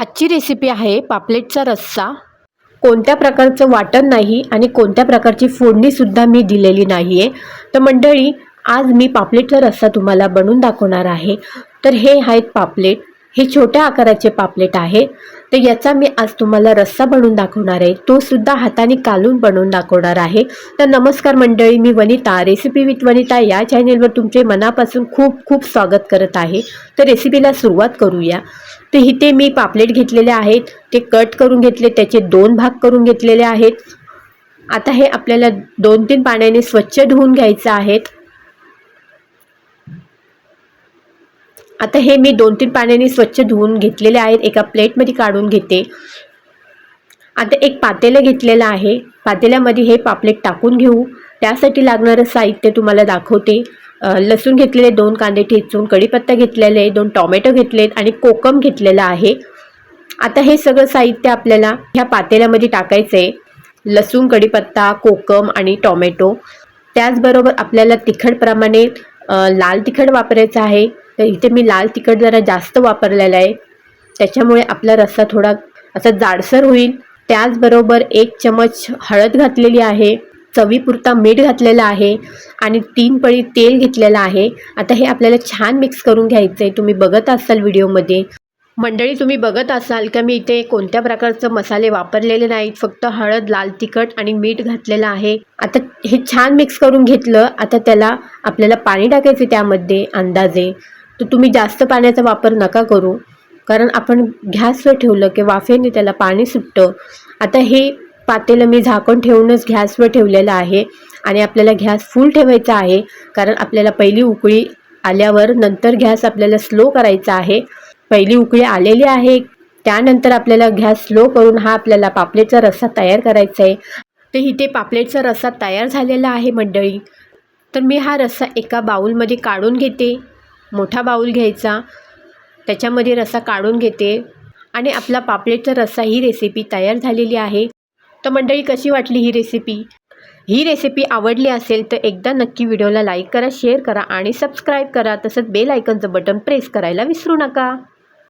आजची रेसिपी आहे पापलेटचा रस्सा. कोणत्या प्रकारचं वाटण नाही आणि कोणत्या प्रकारची फोडणीसुद्धा मी दिलेली नाही आहे तर मंडळी आज मी पापलेटचा रस्सा तुम्हाला बनवून दाखवणार आहे. तर हे आहेत पापलेट. हे छोट्या आकाराचे पापलेट आहे. तर याचा मी आज तुम्हाला रस्सा बनवून दाखवणार आहे. तो सुद्धा हाताने कालून बनवून दाखवणार आहे. तर नमस्कार मंडळी मी वनिता. रेसिपी विथ वनिता या चॅनेलवर तुमचे मनापासून खूप खूप स्वागत करत आहे. तर रेसिपीला सुरुवात करूया. तर इथे मी पापलेट घेतलेले आहेत. ते कट करून घेतले. त्याचे दोन भाग करून घेतलेले आहेत. आता हे आपल्याला दोन तीन पाण्याने स्वच्छ धुवून घ्यायचं आहेत. आता हे मी दोन तीन पाण्याने स्वच्छ धुवून घेतलेले आहेत. एका प्लेटमध्ये काढून घेते. आता एक पातेलं घेतलेलं आहे. पातेल्यामध्ये हे पापलेट टाकून घेऊ. त्यासाठी लागणारं साहित्य तुम्हाला दाखवते. लसूण घेतलेले दोन कांदे ठेचून कढीपत्ता घेतलेले दोन टॉमॅटो घेतलेत आणि कोकम घेतलेलं आहे. आता हे सगळं साहित्य आपल्याला ह्या पातेल्यामध्ये टाकायचं आहे. लसूण कढीपत्ता कोकम आणि टॉमॅटो. त्याचबरोबर आपल्याला तिखटप्रमाणे लाल तिखट वापरायचं आहे. तर इथे मी लाल तिखट जरा जास्त वापरलेलं आहे. त्याच्यामुळे आपला रस्सा थोडा असा जाडसर होईल. त्याचबरोबर एक चमच हळद घातलेली आहे. चवीपुरता मीठ घातलेलं आहे. आणि तीन पळी तेल घेतलेलं आहे. आता हे आपल्याला छान मिक्स करून घ्यायचं आहे तुम्ही बघत असाल व्हिडिओमध्ये. मंडळी तुम्ही बघत असाल का मी इथे कोणत्या प्रकारचं मसाले वापरलेले नाहीत. फक्त हळद लाल तिखट आणि मीठ घातलेलं आहे. आता हे छान मिक्स करून घेतलं. आता त्याला आपल्याला पाणी टाकायचे त्यामध्ये अंदाजे. तर तुम्ही जास्त पाण्याचा वापर नका करू. कारण आपण गॅसवर ठेवलं की वाफेने त्याला पाणी सुटतं. आता हे पातेलं मी झाकण ठेवूनच गॅसवर ठेवलेलं आहे आणि आपल्याला गॅस फुल ठेवायचा आहे. कारण आपल्याला पहिली उकळी आल्यावर नंतर गॅस आपल्याला स्लो करायचा आहे. पहिली उकळी आलेली आहे त्यानंतर आपल्याला गॅस स्लो करून हा आपल्याला पापलेटचा रस्सा तयार करायचा आहे. तर इथे पापलेटचा रस्सा तयार झालेला आहे मंडळी. तर मी हा रस्सा एका बाऊलमध्ये काढून घेते. मोठा बाऊल घ्यायचा. त्याच्यामध्ये रस्सा काढून घेते. आणि आपला पापलेटचा रस्सा ही रेसिपी तयार झालेली आहे. तर मंडळी कशी वाटली ही रेसिपी ही रेसिपी आवडली असेल तर एकदा नक्की व्हिडिओला लाईक करा शेअर करा आणि सबस्क्राईब करा. तसंच बेल आयकनचं बटन प्रेस करायला विसरू नका.